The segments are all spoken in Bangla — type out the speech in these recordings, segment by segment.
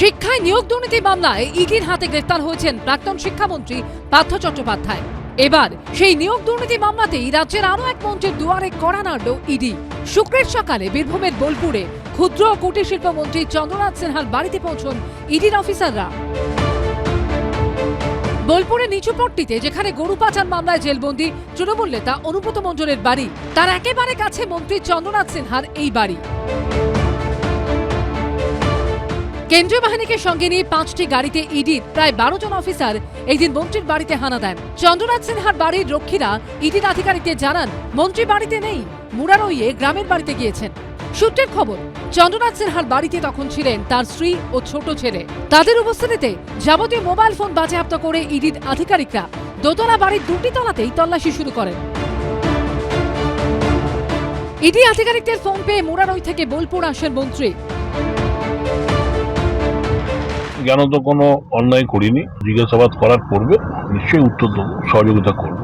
শিক্ষায় নিয়োগ দুর্নীতি মামলায় ইডির হাতে গ্রেফতার হয়েছেন প্রাক্তন শিক্ষামন্ত্রী পার্থ চট্টোপাধ্যায়। এবার সেই নিয়োগ দুর্নীতি মামলাতেই রাজ্যের আরও এক মন্ত্রীর দুয়ারে কড়া নাড়ল ইডি। শুক্রের সকালে বীরভূমের বোলপুরে ক্ষুদ্র ও কুটির শিল্প মন্ত্রী চন্দ্রনাথ সিনহার বাড়িতে পৌঁছন ইডির অফিসাররা। বোলপুরের নিচুপট্টিতে যেখানে গরু পাচার মামলায় জেলবন্দি তৃণমূল নেতা অনুব্রত মণ্ডলের বাড়ি, তার একেবারে কাছে মন্ত্রী চন্দ্রনাথ সিনহার এই বাড়ি। কেন্দ্রীয় বাহিনীকে সঙ্গে নিয়ে পাঁচটি গাড়িতে ইডির প্রায় বারো জন অফিসার এই দিন মন্ত্রীর বাড়িতে হানা দেন। চন্দ্রনাথ সিনহার বাড়ির রক্ষীরা ইডির আধিকারিকদের জানান, মন্ত্রী বাড়িতে নেই, মুরারইয়ে গ্রামের বাড়িতে গিয়েছেন। সূত্রের খবর, চন্দ্রনাথ সিনহার বাড়িতে তখন ছিলেন তার স্ত্রী ও ছোট ছেলে। তাদের উপস্থিতিতে যাবতীয় মোবাইল ফোন বাজেয়াপ্ত করে ইডির আধিকারিকরা দোতলা বাড়ির দুটি তলাতেই তল্লাশি শুরু করেন। ইডি আধিকারিকদের ফোন পেয়ে মুরারই থেকে বোলপুর আসেন মন্ত্রী। জ্ঞান তো কোনো অন্যায় করিনি, জিজ্ঞাসাবাদ করার পূর্বে নিশ্চয়ই উত্তর দেবো, সহযোগিতা করব।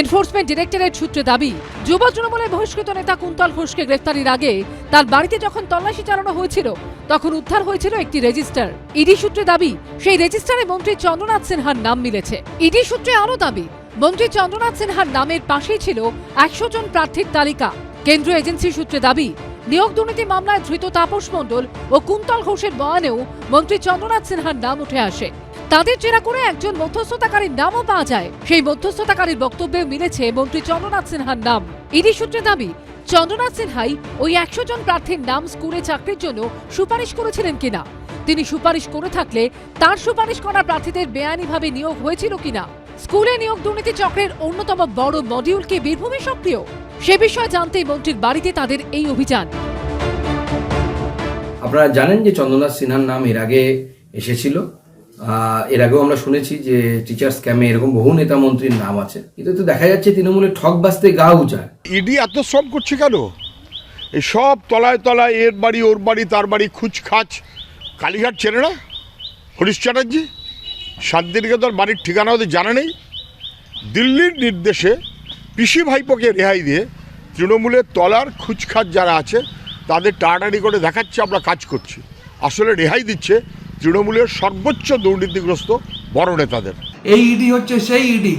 এনফোর্সমেন্ট ডিরেক্টরেট সূত্রে দাবি, যুব তৃণমূলের বহিষ্কৃত নেতা কুন্তল ঘোষকে গ্রেফতারির আগে তার বাড়িতে যখন তল্লাশি চালানো হয়েছিল, তখন উদ্ধার হয়েছিল একটি রেজিস্টার। ইডি সূত্রে দাবি, সেই রেজিস্টারে মন্ত্রী চন্দ্রনাথ সিনহার নাম মিলেছে। ইডি সূত্রে আরও দাবি, মন্ত্রী চন্দ্রনাথ সিনহার নামের পাশেই ছিল একশো জন প্রার্থীর তালিকা। কেন্দ্রীয় এজেন্সি সূত্রে দাবি নিয়োগ দুর্নীতি মামলায় ধৃত তাপস মণ্ডল ও কুন্তল ঘোষের বয়ানেও মন্ত্রী চন্দ্রনাথ সিনহার নাম উঠে আসে। তাদের জেরা করে একজন মধ্যস্থতাকারীর নামও পাওয়া যায়। সেই মধ্যস্থতাকারীর বক্তব্যেও মিলেছে মন্ত্রী চন্দ্রনাথ সিনহার নাম। ইডি সূত্রে দাবি, চন্দ্রনাথ সিনহাই ওই একশো জন প্রার্থীর নাম স্কুলে চাকরির জন্য সুপারিশ করেছিলেন কিনা? তিনি সুপারিশ করে থাকলে তার সুপারিশ করা প্রার্থীদের বেআইনিভাবে নিয়োগ হয়েছিল কিনা? স্কুলে নিয়োগ দুর্নীতি চক্রের অন্যতম বড় মডিউলকে বীরভূমে সক্রিয়? সে বিষয়ে জানতেই মন্ত্রীর বাড়িতে তাদের এই অভিযান। আপনারা জানেন যে চন্দ্রনাথ সিনহার নাম এর আগে এসেছিল। এর আগেও আমরা শুনেছি যে টিচার্স ক্যামে এরকম বহু নেতা মন্ত্রীর নাম আছে। কিন্তু তো দেখা যাচ্ছে তৃণমূলের ঠক বাঁচতে গা উচায় ইডি এত সব করছে কেন? এই সব তলায় তলায় এর বাড়ি ওর বাড়ি তার বাড়ি খুচ খাচ কালীঘাট চেনে না? হরিশ চ্যাটার্জি? শান্তিনিকেতন বাড়ির ঠিকানা ওদের জানা নেই। দিল্লির নির্দেশে পিসি ভাইপোকে রেহাই দিয়ে তৃণমূলের তলার খুচখাচ যারা আছে, তাদের টানাটানি করে দেখাচ্ছে, আমরা কাজ করছি। আসলে রেহাই দিচ্ছে তৃণমূলের সর্বোচ্চ দুর্নীতিগ্রস্ত বড় নেতাদের। এই ইডি হচ্ছে সেই ইডি।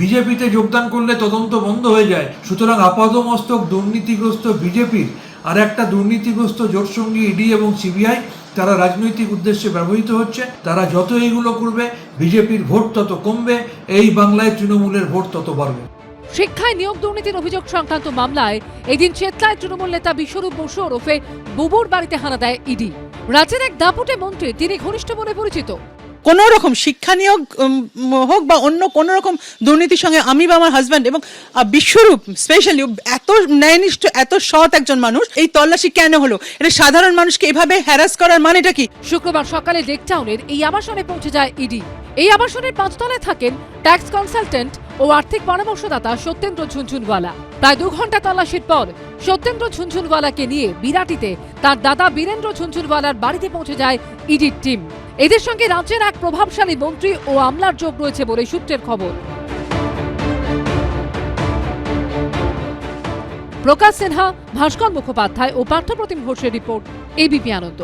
বিজেপিতে যোগদান করলে তদন্ত বন্ধ হয়ে যায়। সুতরাং আপাদমস্তক দুর্নীতিগ্রস্ত বিজেপির আর একটা দুর্নীতিগ্রস্ত জোটসঙ্গী ইডি এবং সিবিআই, তারা রাজনৈতিক উদ্দেশ্যে ব্যবহৃত হচ্ছে। তারা যত এইগুলো করবে, বিজেপির ভোট তত কমবে, এই বাংলায় তৃণমূলের ভোট তত বাড়বে। শিক্ষায় নিয়োগ দুর্নীতির অভিযোগ সংক্রান্ত মামলায় এদিন চেতলায় তৃণমূল নেতা বিশ্বরূপ বসু ওরফে বুবুর বাড়িতে হানা দেয় ইডি। রাজ্যের এক দাপুটে মন্ত্রী তিনি ঘনিষ্ঠ বলে পরিচিত। কোন রকম শিক্ষা নিয়োগ হোক বা অন্য কোন রকম দুর্নীতির সঙ্গে আমি বা আমার হাজব্যান্ড এবং বিশ্বরূপ স্পেশালি এত ন্যায়নিষ্ঠ এত সৎ একজন মানুষ এই তল্লাশি কেন হলো? এটা সাধারণ মানুষকে এভাবে হ্যারাস করার মানেটা কি? শুক্রবার সকালে লেকটাউনের এই আবাসনে পৌঁছে যায় ইডি। এই আবাসনের পাঁচতলায় থাকেন ট্যাক্স কনসালটেন্ট ও আর্থিক পরামর্শদাতা সত্যেন্দ্র ঝুনঝুনওয়ালা। প্রায় দু ঘণ্টা তল্লাশির পর সত্যেন্দ্র ঝুনঝুনওয়ালাকে নিয়ে বিরাটিতে তার দাদা বীরেন্দ্র ঝুনঝুনওয়ালার বাড়িতে পৌঁছে যায় ইডির টিম। এদের সঙ্গে রাজ্যের এক প্রভাবশালী মন্ত্রী ও আমলার যোগ রয়েছে বলে সূত্রের খবর। প্রকাশ সিনহা, ভাস্কর মুখোপাধ্যায় ও পার্থপ্রতিম ঘোষের রিপোর্ট এবিপি আনন্দ।